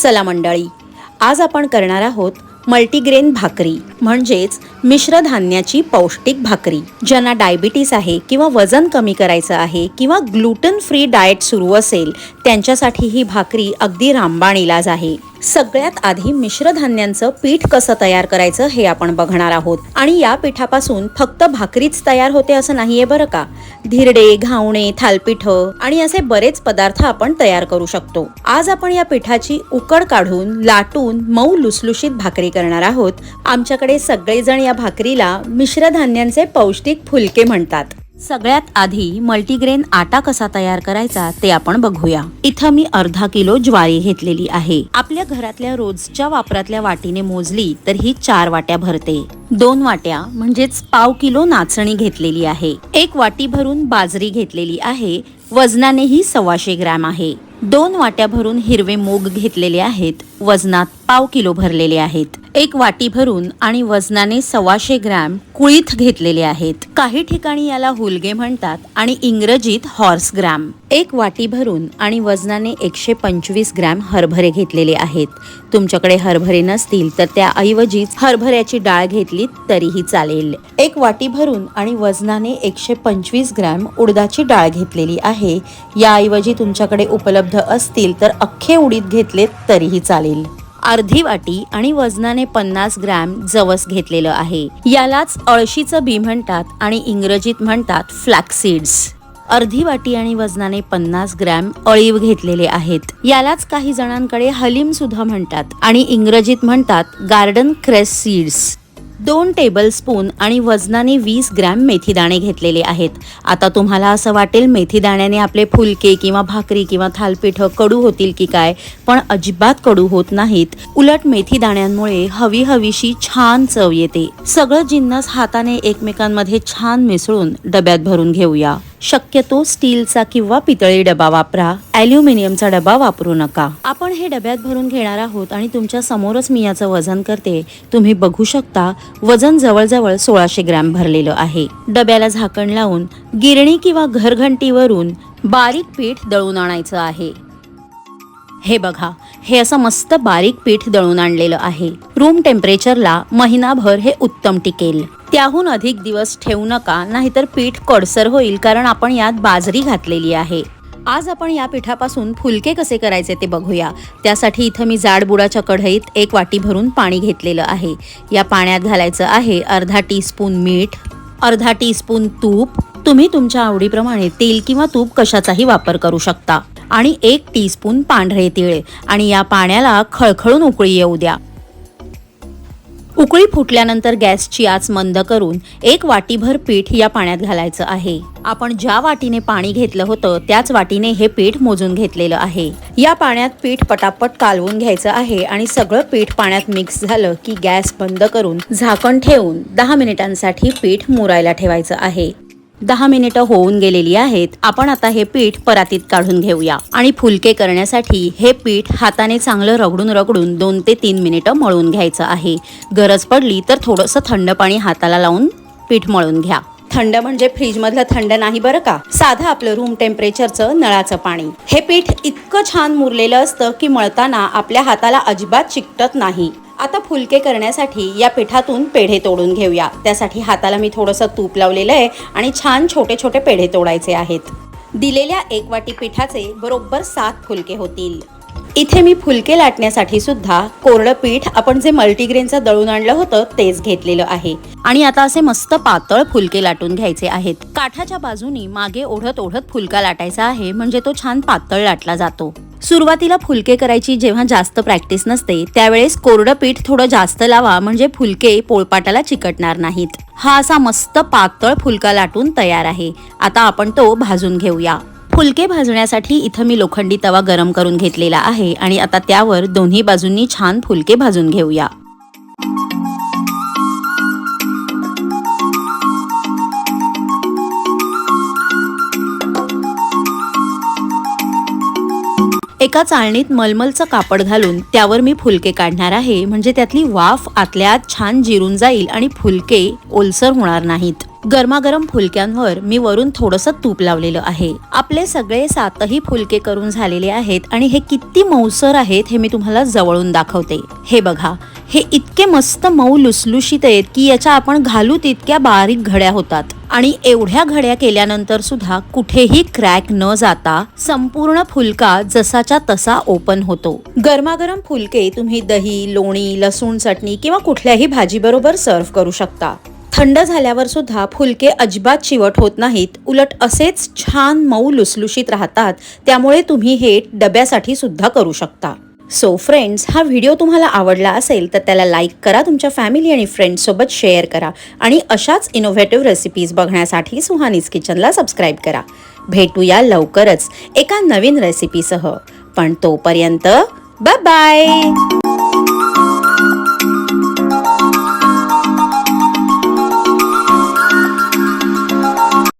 चला मंडळी आज आपण करणार आहोत मल्टीग्रेन भाकरी म्हणजेच मिश्र धान्याची पौष्टिक भाकरी. ज्यांना डायबिटीस आहे किंवा वजन कमी करायचं आहे किंवा ग्लुटन फ्री डाएट सुरू असेल त्यांच्यासाठी ही भाकरी अगदी रामबाण इलाज आहे. सगळ्यात आधी मिश्र धान्यांचं पीठ कसं तयार करायचं हे आपण बघणार आहोत. आणि या पिठापासून फक्त भाकरीच तयार होते असं नाहीये बरं का? धिरडे घावणे थालपीठ आणि असे बरेच पदार्थ आपण तयार करू शकतो. आज आपण या पिठाची उकड काढून लाटून मऊ लुसलुशीत भाकरी करणार आहोत. आमच्याकडे सगळेजण या भाकरीला मिश्र धान्यांचे पौष्टिक फुलके म्हणतात. सगळ्यात आधी मल्टीग्रेन आटा कसा तयार करायचा ते आपण बघूया. इथं मी अर्धा किलो ज्वारी घेतलेली आहे. आपल्या घरातल्या रोजच्या वापरातल्या वाटीने मोजली तर ही चार वाट्या भरते. दोन वाट्या म्हणजेच पाव किलो नाचणी घेतलेली आहे. एक वाटी भरून बाजरी घेतलेली आहे. वजनानेही सव्वाशे ग्रॅम आहे. दोन वाट्या भरून हिरवे मूग घेतलेले आहेत. वजनात पाव किलो भरलेले आहेत. एक वाटी भरून आणि वजनाने सव्वाशे ग्रॅम कुळीथ घेतलेले आहेत. काही ठिकाणी याला हुलगे म्हणतात आणि इंग्रजीत हॉर्स ग्रॅम एक वाटी भरून आणि वजनाने एकशे पंचवीस ग्रॅम हरभरे घेतलेले आहेत. तुमच्याकडे हरभरे नसतील तर त्याऐवजीच हरभऱ्याची डाळ घेतली तरीही चालेल. एक वाटी भरून आणि वजनाने एकशे पंचवीस ग्रॅम उडदाची डाळ घेतलेली आहे. याऐवजी तुमच्याकडे उपलब्ध असतील तर अख्खे उडीद घेतले तरीही चालेल. अर्धी वाटी आणि वजनाने पन्नास ग्रॅम जवस घेतलेलं आहे. यालाच अळशीचं बी म्हणतात आणि इंग्रजीत म्हणतात फ्लॅक्सीड्स अर्धी वाटी आणि वजनाने पन्नास ग्रॅम अळीव घेतलेले आहेत. यालाच काही जणांकडे हलीम सुद्धा म्हणतात आणि इंग्रजीत म्हणतात गार्डन क्रेस सीड्स दोन टेबल स्पून आणि वजनाने वीस ग्रॅम मेथीदाणे घेतलेले आहेत. आता तुम्हाला असं वाटेल मेथीदाण्याने आपले फुलके किंवा भाकरी किंवा थालपीठ कडू होतील की काय पण अजिबात कडू होत नाहीत. उलट मेथीदाण्यांमुळे हवी हवीशी छान चव येते. सगळं जिन्नस हाताने एकमेकांमध्ये छान मिसळून डब्यात भरून घेऊया. शक्यतो स्टीलचा किंवा पितळी डबा वापरा. ॲल्युमिनियमचा डबा वापरू नका. आपण हे डब्यात भरून घेणार आहोत आणि तुमच्या समोरच मी याचं वजन करते. तुम्ही बघू शकता वजन जवळजवळ सोळाशे ग्रॅम भरलेलं आहे. डब्याला झाकण लावून गिरणी किंवा घरघंटीवरून बारीक पीठ दळून आणायचं आहे. हे बघा हे असं मस्त बारीक पीठ दळून आणलेलं आहे. रूम टेम्परेचरला महिनाभर हे उत्तम टिकेल. त्याहून अधिक दिवस ठेवू नका नाहीतर पीठ कडसर होईल कारण आपण यात बाजरी घातलेली आहे. आज आपण या पिठापासून फुलके कसे करायचे ते बघूया. त्यासाठी इथं मी जाड बुडाच्या कढईत एक वाटी भरून पाणी घेतलेलं आहे. या पाण्यात घालायचं आहे अर्धा टीस्पून मीठ अर्धा टीस्पून तूप. तुम्ही तुमच्या आवडीप्रमाणे तेल किंवा तूप कशाचाही वापर करू शकता. आणि एक टीस्पून पांढरे तिळे. आणि या पाण्याला खळखळून उकळी येऊ द्या. उकळी फुटल्यानंतर गॅसची आच मंद करून एक वाटीभर पीठ या पाण्यात घालायचं आहे. आपण ज्या वाटीने पाणी घेतलं होतं त्याच वाटीने हे पीठ मोजून घेतलेलं आहे. या पाण्यात पीठ पटापट कालवून घ्यायचं आहे आणि सगळं पीठ पाण्यात मिक्स झालं की गॅस बंद करून झाकण ठेवून दहा मिनिटांसाठी पीठ मुरायला ठेवायचं आहे. दहा मिनिटं होऊन गेलेली आहेत. आपण आता हे पीठ परातीत काढून घेऊया. आणि फुलके करण्यासाठी हे पीठ हाताने चांगलं रगडून रगडून दोन ते तीन मिनिटं मळून घ्यायचं आहे. गरज पडली तर थोडंसं थंड पाणी हाताला लावून पीठ मळून घ्या. थंड म्हणजे फ्रीजमधलं थंड नाही बरं का? साधं आपलं रूम टेम्परेचरचं नळाचं पाणी. हे पीठ इतकं छान मुरलेलं असतं की मळताना आपल्या हाताला अजिबात चिकटत नाही. आता फुलके करण्यासाठी या पिठातून पेढे तोडून घेऊया. त्यासाठी हाताला मी थोडंसं तूप लावलेलं आहे आणि छान छोटे छोटे पेढे तोडायचे आहेत. दिलेल्या एक वाटी पिठाचे बरोबर सात फुलके होतील. इथे मी फुलके लाटण्यासाठी सुद्धा कोरडं पीठ आपण जे मल्टीग्रेनचं दळून आणलं होतं तेच घेतलेलं आहे. आणि आता असे मस्त पातळ फुलके लाटून घ्यायचे आहेत. काठाच्या बाजूनी मागे ओढत ओढत फुलका लाटायचा आहे म्हणजे तो छान पातळ लाटला जातो. सुरुवातीला फुलके करायची जेव्हा जास्त प्रॅक्टिस नसते त्यावेळेस कोरडं पीठ थोडं जास्त लावा म्हणजे फुलके पोळपाटाला चिकटणार नाहीत. हा असा मस्त पातळ फुलका लाटून तयार आहे. आता आपण तो भाजून घेऊया. फुलके भाजण्यासाठी इथं मी लोखंडी तवा गरम करून घेतलेला आहे आणि आता त्यावर दोन्ही बाजूंनी छान फुलके भाजून घेऊया. एका चाळणीत मलमलचं कापड घालून त्यावर मी फुलके काढणार आहे म्हणजे त्यातली वाफ आतल्या आत छान जिरून जाईल आणि फुलके ओलसर होणार नाहीत. गरमागरम फुलक्यांवर मी वरून थोडंसं तूप लावलेलं आहे. आपले सगळे सातही फुलके करून झालेले आहेत आणि हे किती मऊसर आहेत हे मी तुम्हाला जवळून दाखवते. हे बघा हे इतके मस्त मऊ लुसलुशीत आहेत की याच्या आपण घालू तितक्या बारीक घड्या होतात. आणि एवढ्या घड्या केल्यानंतर सुद्धा कुठेही क्रॅक न जाता संपूर्ण फुलका जसाच्या तसा ओपन होतो. गरमागरम फुलके तुम्ही दही लोणी लसूण चटणी किंवा कुठल्याही भाजीबरोबर सर्व्ह करू शकता. थंड झाल्यावर सुद्धा फुलके अजिबात चिवट होत नाहीत. उलट असेच छान मऊ लुसलुशीत राहतात. त्यामुळे तुम्ही हे डब्यासाठी सुद्धा करू शकता. सो फ्रेंड्स हा व्हिडिओ तुम्हाला आवडला असेल तर त्याला लाईक करा तुमच्या फॅमिली आणि फ्रेंड्ससोबत शेअर करा आणि अशाच इनोव्हेटिव्ह रेसिपीज बघण्यासाठी सुहानीज किचनला सबस्क्राईब करा. भेटूया लवकरच एका नवीन रेसिपीसह पण तोपर्यंत बाय बाय